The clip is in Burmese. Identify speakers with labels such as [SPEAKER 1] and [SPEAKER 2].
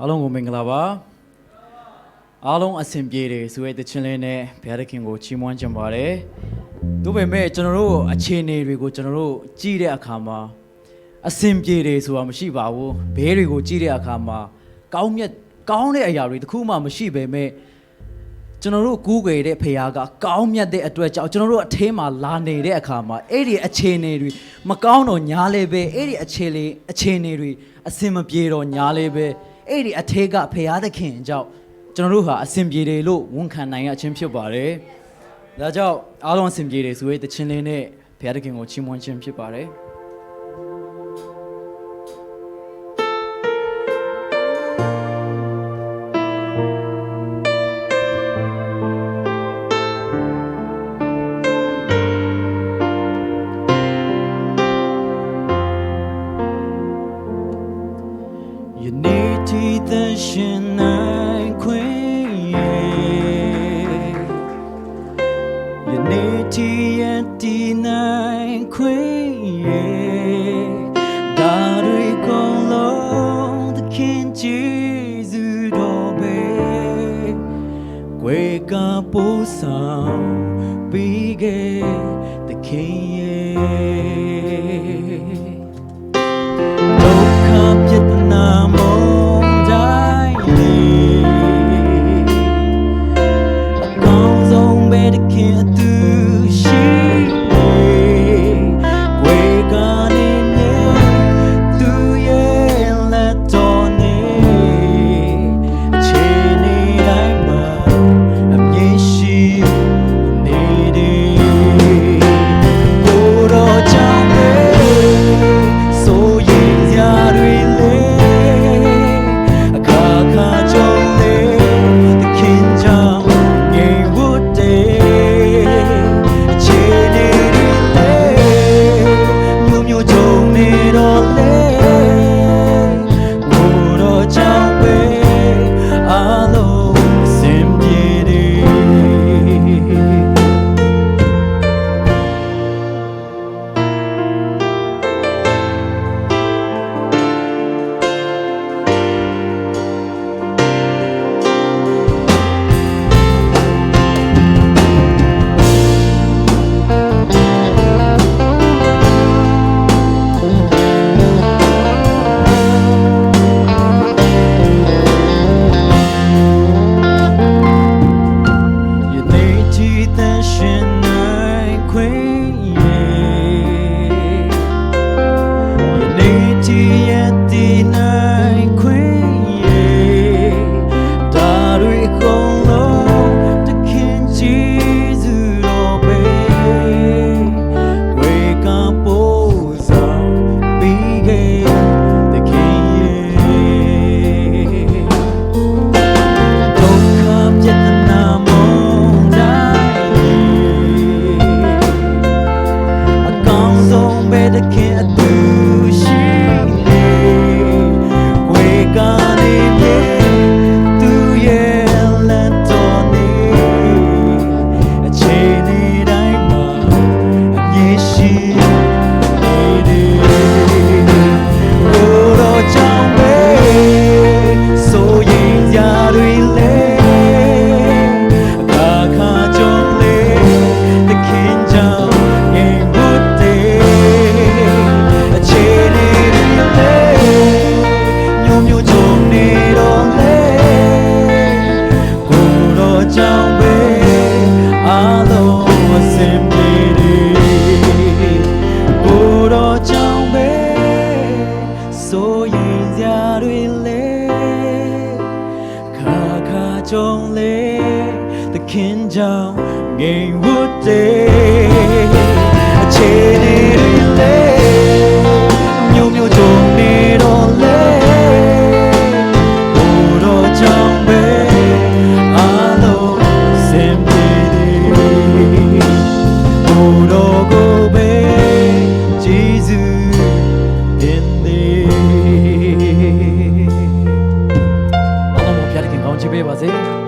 [SPEAKER 1] အားလုံးကိုမင်္ဂလာပါအားလုံးအဆင်ပြေတယ်ဆိုတဲ့တခြင်းလေးနဲ့ဘုရားသခင်ကိုချီးမွမ်းကြပါတယ်ဒါပေမဲ့ကျွန်တော်တို့အခြေအနေတွေကိုကျွန်တော်တို့ကြည့်တဲ့အခါမှာအဆင်ပြေတယ်ဆိုတာမရှိပါဘူးဘဲတွေကိုကြည့်တဲ့အခါမှာကောင်းမြတ်ကောင်းတဲ့အရာတွေတစ်ခုမှမရှိပေမဲ့ကျွန်တော်တို့ကူးကြတဲ့ဖခင်ကကောင်းမြတ်တဲ့အတွက်ကြောင့်ကျွန်တော်တို့အထင်းမှာလာနေတဲ့အခါမှာအဲ့ဒီအခြေအနေတွေမကောင်းတော့ညားလေးပဲအဲ့ဒီအခြေလေးအခြေအနေတွေအဆင်မပြေတော့ညားလေးပဲ အဲ့ဒီအထက်ကဖခင်သခင်ကြောင့်ကျွန်တော်တို့ဟာအဆင်ပြေတယ်လို့ဝန်ခံနိုင်ရခြင်းဖြစ်ပါတယ်။ဒါကြောင့်အားလုံးအဆင်ပြေတယ်ဆိုတဲ့တခြင်းလေးနဲ့ဖခင်သခင်ကိုချီးမွမ်းခြင်းဖြစ်ပါတယ်။ယနေ့ဒီ သရှင်နိုင်ခွင့်ရဲ့ယနေ့ဒီယဒီနိုင်ခွင့်ရဲ့ဒါတွေကုန်လုံးသခင်ကျေးဇူးတော်ပဲကွယ်ကပို့ဆောင်ပြီးခဲ့သခင်ရဲ့ နို လေသခင်ကြောင့်ငြိမ်ဝတ်တဲ့အခြေအနေတွေလေမျိုးမျိုးကြုံနေတော့လေကိုယ်တော်ကြောင့်ပဲအလုံးစင်ပြေတယ်ကိုယ်တော်ကိုပဲဂျေဇုတင်တယ်အလုံးဘုရားခင်ကောင်းချီးပေးပါစေ